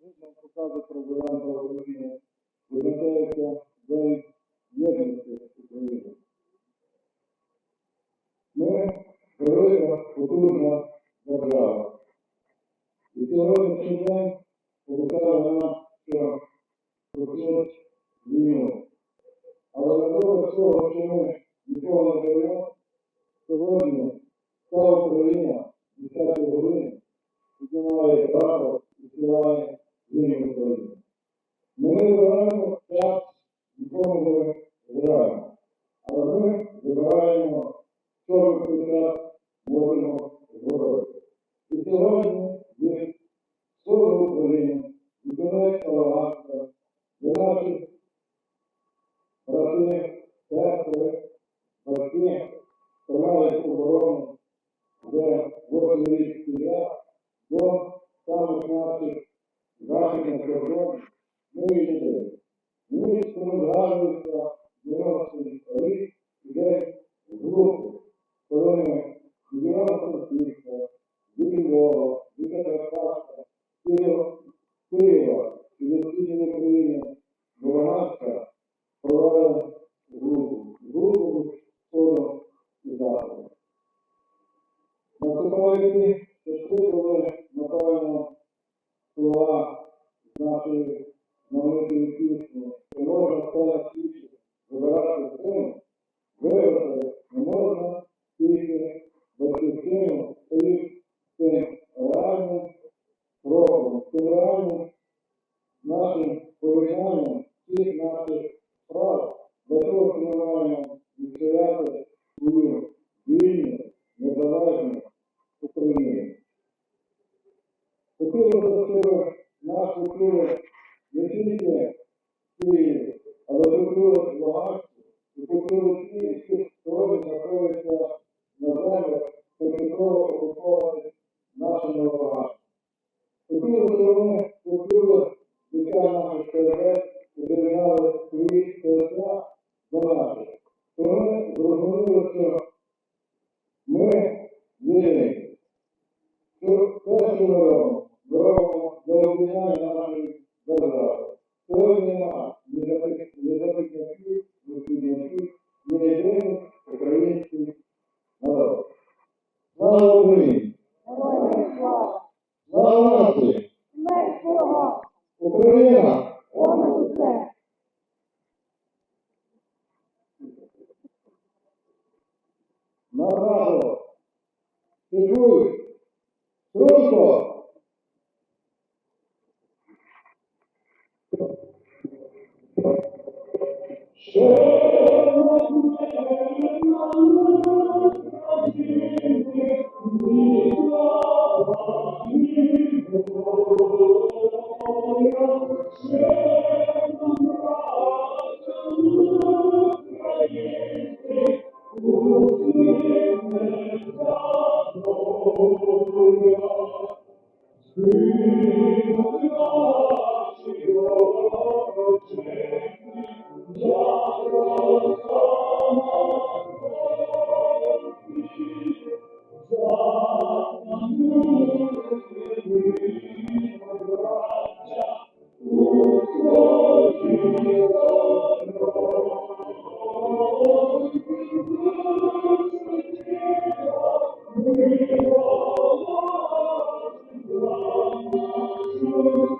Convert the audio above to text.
згідно показу президента України визначається День єдності України. Ми велика, потужна держава. І сьогоднішній день показує нам, що почнуть війну. Але на того всього, що ми нікого не даємо, сьогодні вся Україна 10 години піднімає прапор і співає гімн України. Ми вибираємо час, нікому ми граємо. Але ми вибираємо, що ми цей час можемо зробити. І сьогодні від Сходу України, від Донецька, Луганська, до наших брати, сестри, батьки, тримають оборону, де восьмий рік підряд, до самих наших західних кордонів, ми йдемо. Місто згадується 90-й рік, де в групу, коли ми з Івано-Франківська, від Львова, від Закарпаття, Києва, і від Східної України, Луганська, провели групу, групу сходу і заходу. Наступаючи нашим порівнянням всіх наших справ, для того, що ми маємо відстояти свою вільну, незалежну Україну. Хотілося б, щоб нас почули не тільки в Києві, але в Луганську, і всі, які сьогодні знаходяться на землях, тимчасово окупованих нашими ворогами. Хотілося, щоб вони почули наших сердець і свої серця до наших. Щоб вони зрозуміли, що ми єдині. Що те, що ми робимо, ми робимо для об'єднання нашої держави. Сьогодні нема ні запит- ні запитників, ні піднятків, ні єдиних українських народів. Слава Україні! Наразо! Пішуй! Струнко! Gloria, Gloria,